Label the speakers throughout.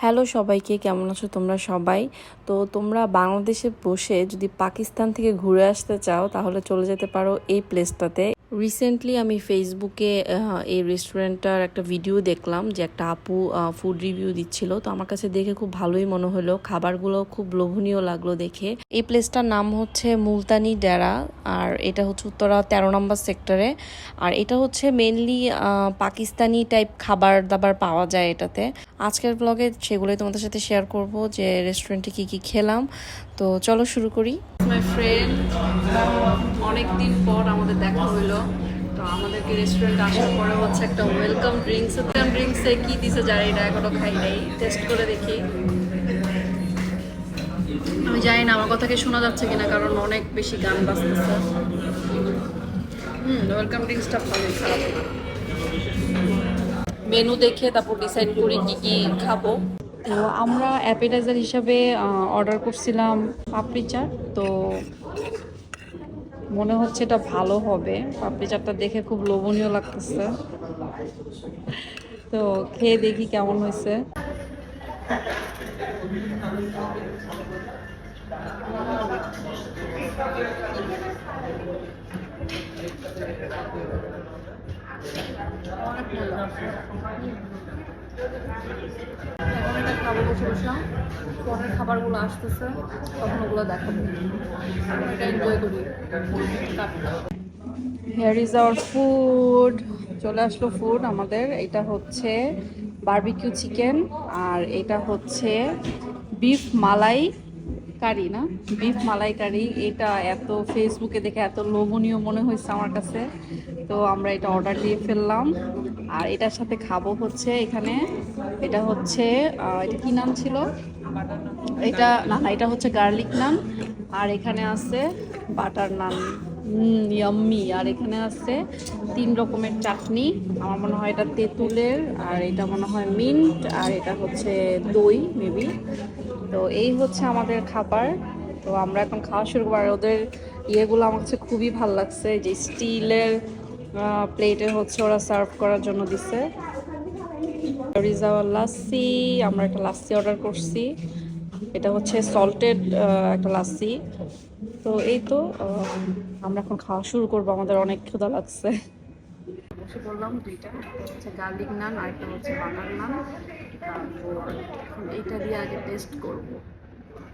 Speaker 1: Hello সবাইকে, কেমন আছো তোমরা সবাই? তো তোমরা বাংলাদেশে বসে যদি পাকিস্তান থেকে ঘুরে আসতে চাও, তাহলে চলে যেতে পারো এই প্লেসটাতে রিসেন্টলি আমি ফেসবুকে এই রেস্টুরেন্টটার একটা ভিডিও দেখলাম যে একটা আপু ফুড রিভিউ দিচ্ছিল। তো আমার কাছে দেখে খুব ভালোই মনে হলো। খাবারগুলো খুব লোভনীয় লাগল দেখে। এই প্লেসটার নাম হচ্ছে মুলতানি ডেরা আর এটা হচ্ছে উত্তরা তেরো নম্বর সেক্টরে আর এটা হচ্ছে মেনলি পাকিস্তানি টাইপ খাবার দাবার পাওয়া যায় এটাতে। আজকের ব্লগে সেগুলোই তোমাদের সাথে শেয়ার করব যে রেস্টুরেন্টে কি কি খেলাম। তো চলো শুরু করি। মাই ফ্রেন্ড অনেক দিন পর আমাদের দেখা হইল তো আমাদেরকে রেস্টুরেন্টে আসার পরে হচ্ছে একটা ওয়েলকাম ড্রিঙ্কস ওয়েলকাম ড্রিঙ্কসে কি দিছে জানি না, এখনও খাই নাই। টেস্ট করে দেখি। আমি জানি না, আমার কথাকে শোনা যাচ্ছে কিনা, কারণ অনেক বেশি গান বাজতেছে। হুম ওয়েলকাম ড্রিঙ্কসটা ভালো, খারাপ মেনু দেখে তারপর ডিসাইড করি কি কি খাব।
Speaker 2: তো আমরা অ্যাপেটাইজার হিসাবে অর্ডার করছিলাম পাপড়ি চাট। তো মনে হচ্ছে এটা ভালো হবে। পাপড়ি চাটটা দেখে খুব লোভনীয় লাগতেছে। তো খেয়ে দেখি কেমন হয়েছে।
Speaker 1: খাব বসে খাবারগুলো আসতেছে তখন ওগুলো দেখাবো
Speaker 2: হেয়ার ইজ আওয়ার ফুড চলে আসলো ফুড আমাদের। এটা হচ্ছে বার্বিকিউ চিকেন আর এটা হচ্ছে বিফ মালাই কারি না? বিফ মালাই কারি এটা এত ফেসবুকে দেখে এত লোভনীয় মনে হয়েছে আমার কাছে। তো আমরা এটা অর্ডার দিয়ে ফেললাম। আর এটার সাথে খাব হচ্ছে এখানে, এটা হচ্ছে এটা কি নাম ছিল? এটা, না না, এটা হচ্ছে গার্লিক নান। আর এখানে আছে বাটার নান। ইয়াম্মি আর এখানে আছে তিন রকমের চাটনি। আমার মনে হয় এটা তেঁতুলের, আর এটা মনে হয় মিন্ট, আর এটা হচ্ছে দই মেবি তো এই হচ্ছে আমাদের খাবার। তো আমরা এখন খাওয়া শুরু করব। আর ওদের ইয়েগুলো আমার কাছে খুবই ভালো লাগছে যে স্টিলের প্লেটে হচ্ছে ওরা সার্ভ করার জন্য দিছে। রিজাওয়ার লাস্সি আমরা একটা লাস্সি অর্ডার করছি। এটা হচ্ছে সল্টেড একটা লাস্সি তো এই তো আমরা এখন খাওয়া শুরু করব। আমাদের অনেক ক্ষুধা লাগছে।
Speaker 1: বললাম দুইটা। গার্লিক নান আর একটা হচ্ছে বাটার নান এইটা দিয়ে আগে টেস্ট করব।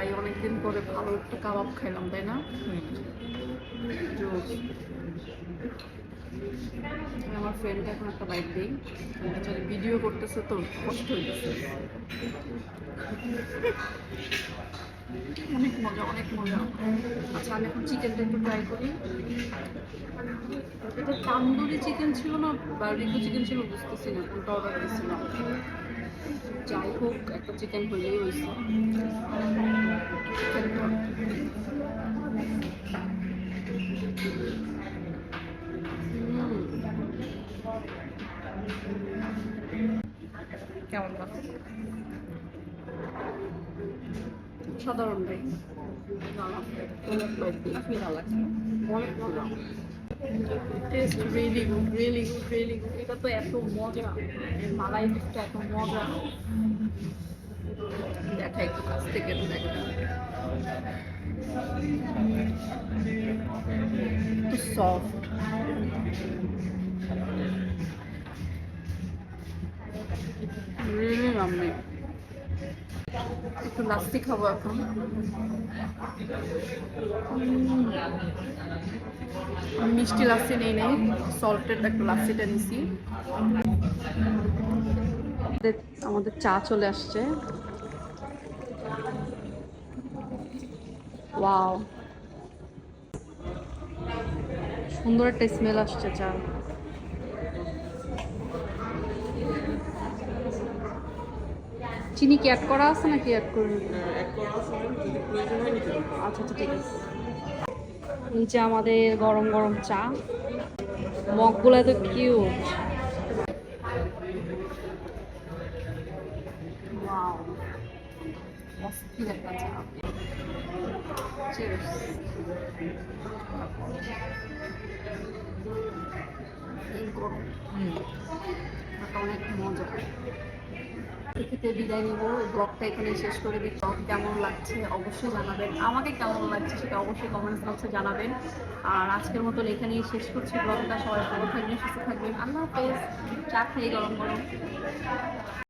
Speaker 1: ভাই অনেকদিন পরে ভালো একটা কাবাব খাইলাম তাই না। আমার ফ্রেন্ড এখন একটা বাইক দিই। ভিডিও করতেছে তো কষ্ট হইতেছে। অনেক মজা অনেক মজা। আচ্ছা আমি এখন চিকেনটা একটু ট্রাই করি। এটা তান্দুরি চিকেন ছিল না বা বার্বিকিউ চিকেন ছিল বুঝতেছি না কোনটা অর্ডার দিয়েছিলাম। যাই হোক একটা চিকেন হইলেই হয়েছে কেমন লাগছে সাধারণ ভাই অনেক মজা taste really good really good really good এটা তো এত মজা এর মালাই টেস্টটা এত মজা দেখা একটু কাছ থেকে দেখা একটু সফট একটু লাস্তি খাব এখন। মিষ্টি লাস্সি নেই নেই। সল্টেড একটা লাস্সিটা নিছি।
Speaker 2: আমাদের আমাদের চা চলে আসছে। ওয়াও। সুন্দর একটা স্মেল আসছে চা। চিনি কি অ্যাড করা আছে নাকি অ্যাড করে আচ্ছা আচ্ছা ঠিক আছে। নিচে আমাদের গরম গরম চা। মগগুলো এত কিউট ওয়াও অস্থির এক্ষেত্রে বিদায় নিব ব্লগটা এখানে শেষ করে দিই। ব্লগ কেমন লাগছে অবশ্যই জানাবেন। আমাকে কেমন লাগছে সেটা অবশ্যই কমেন্টস বক্সে জানাবেন। আর আজকের মতন এখানেই শেষ করছি। ব্লগটা সবাই ভালো থাকবেন, সুস্থ থাকবেন। আল্লাহ হাফেজ। চা খেয়ে গরম গরম।